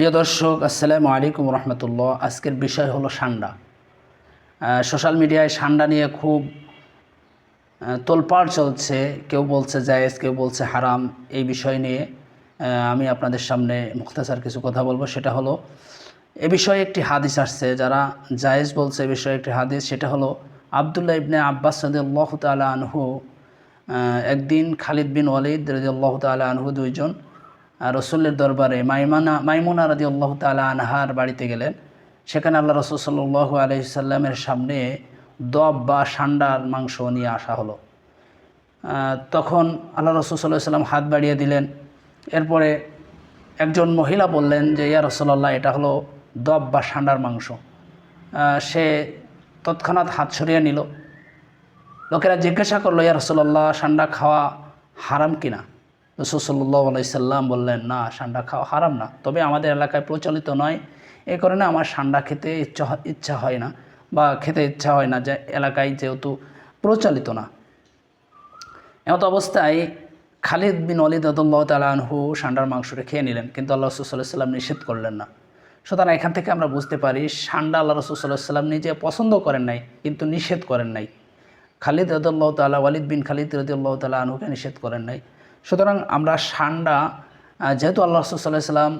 প্রিয় দর্শক, আসসালামু আলাইকুম রহমতুল্লাহ। আজকের বিষয় হলো সান্ডা। সোশ্যাল মিডিয়ায় সান্ডা নিয়ে খুব তোলপাড় চলছে। কেউ বলছে জায়েজ, কেউ বলছে হারাম। এই বিষয় নিয়ে আমি আপনাদের সামনে মুখতাসার কিছু কথা বলব। সেটা হলো, এ বিষয়ে একটি হাদিস আসছে। যারা জায়েজ বলছে, এ বিষয়ে একটি হাদিস। সেটা হলো, আবদুল্লাহ ইবনে আব্বাস রদিয়াল্লাহ তালা আনহু একদিন খালিদ বিন ওয়ালিদ রদিয়াল্লাহ তালা আনহু দুইজন রসুল্লের দরবারে মাইমানা, মাইমুনা রাদি আল্লাহ তালা আনহার বাড়িতে গেলেন। সেখানে আল্লাহ রসুল সাল্লাহ আলহিসাল্লামের সামনে দব বা সান্ডার মাংস নিয়ে আসা হলো। তখন আল্লাহ রসুল সাল্লাহ সাল্লাম হাত বাড়িয়ে দিলেন। এরপরে একজন মহিলা বললেন যে, ইয়া রসল্লাহ এটা হলো দব বা সান্ডার মাংস। সে তৎক্ষণাৎ হাত সরিয়ে নিল। লোকেরা জিজ্ঞাসা করল, ইয়া রসল্লাহ সান্ডা খাওয়া হারাম কিনা? রসুল সাল্লাহ আলাইসাল্লাম বললেন, না, সান্ডা খাওয়া হারাম না। তবে আমাদের এলাকায় প্রচলিত নয়। এই কারণে আমার সান্ডা খেতে ইচ্ছা ইচ্ছা হয় না বা খেতে ইচ্ছা হয় না যে এলাকায় যেহেতু প্রচলিত না। এমত অবস্থায় খালিদ বিন অলিদ আদুল্লাহ তালাহু সান্ডার মাংসটা খেয়ে নিলেন, কিন্তু আল্লাহ রসুল্লাহ সাল্লাম নিষেধ করলেন না। সুতরাং এখান থেকে আমরা বুঝতে পারি, সান্ডা আল্লাহ রসুল্লাহ সাল্লাম নিজে পছন্দ করেন নাই, কিন্তু নিষেধ করেন নাই। খালিদ রদুল্লাহ তালা ওয়ালিদ বিন খালিদ রদুল্লাহ তালা আনহুকে নিষেধ করেন নাই। সুতরাং আমরা সান্ডা যেহেতু আল্লাহ রসুল্লাহ সাল্লাম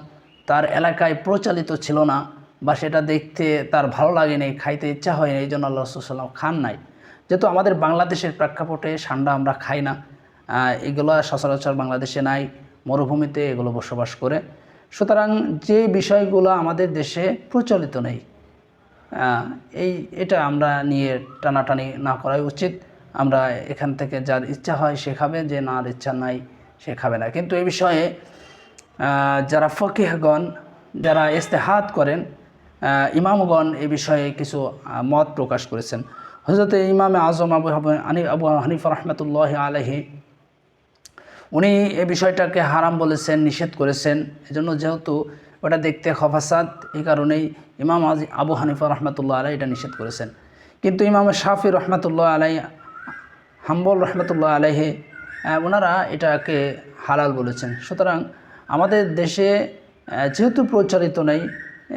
তার এলাকায় প্রচলিত ছিল না, বা সেটা দেখতে তার ভালো লাগেনি, খাইতে ইচ্ছা হয়নি, এই জন্য আল্লাহ রসুল্লাম খান নাই। যেহেতু আমাদের বাংলাদেশের প্রেক্ষাপটে সান্ডা আমরা খাই না এগুলো সচরাচর বাংলাদেশে নাই, মরুভূমিতে এগুলো বসবাস করে। সুতরাং যে বিষয়গুলো আমাদের দেশে প্রচলিত নেই এই, এটা আমরা নিয়ে টানাটানি না করাই উচিত। আমরা এখান থেকে যার ইচ্ছা হয় সে খাবে, যে না, আর ইচ্ছা নাই, সে খাবে না। কিন্তু এ বিষয়ে যারা ফকিহগণ, যারা ইস্তেহাত করেন ইমামগণ এ বিষয়ে কিছু মত প্রকাশ করেছেন। হজরত ইমামে আজম আবু আনি, আবু হানিফ রহমতুল্লাহ আলহি উনি এ বিষয়টাকে হারাম বলেছেন, নিষেধ করেছেন। এজন্য যেহেতু ওটা দেখতে খফাসাদ এই কারণেই ইমাম আজি- আবু হানিফা রহমতুল্লাহ আলাই এটা নিষেধ করেছেন। কিন্তু ইমাম শাফি রহমতুল্লাহ আলাই হাম্বল রহমতুল্লাহ আলাইহে আহ, ওনারা এটাকে হালাল বলেছেন। সুতরাং আমাদের দেশে যেহেতু প্রচলিত নেই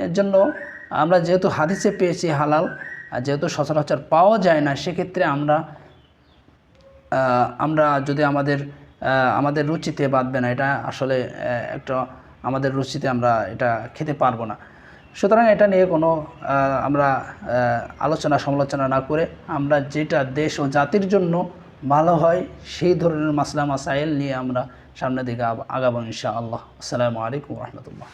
এর জন্য আমরা যেহেতু হাদিসে পেয়েছি হালাল যেহেতু সচরাচর পাওয়া যায় না সেক্ষেত্রে আমরা আমরা যদি আমাদের আমাদের রুচিতে বাঁধবে না এটা আসলে একটা আমাদের রুচিতে আমরা এটা খেতে পারব না। সুতরাং এটা নিয়ে কোনো আমরা আলোচনা সমালোচনা না করে আমরা যেটা দেশ ও জাতির জন্য ভালো হয়, সেই ধরনের মাসলা, মাসাইল নিয়ে আমরা সামনের দিকে আগাবো ইনশা আল্লাহ আসসালামু আলাইকুম রহমতুল্লাহ।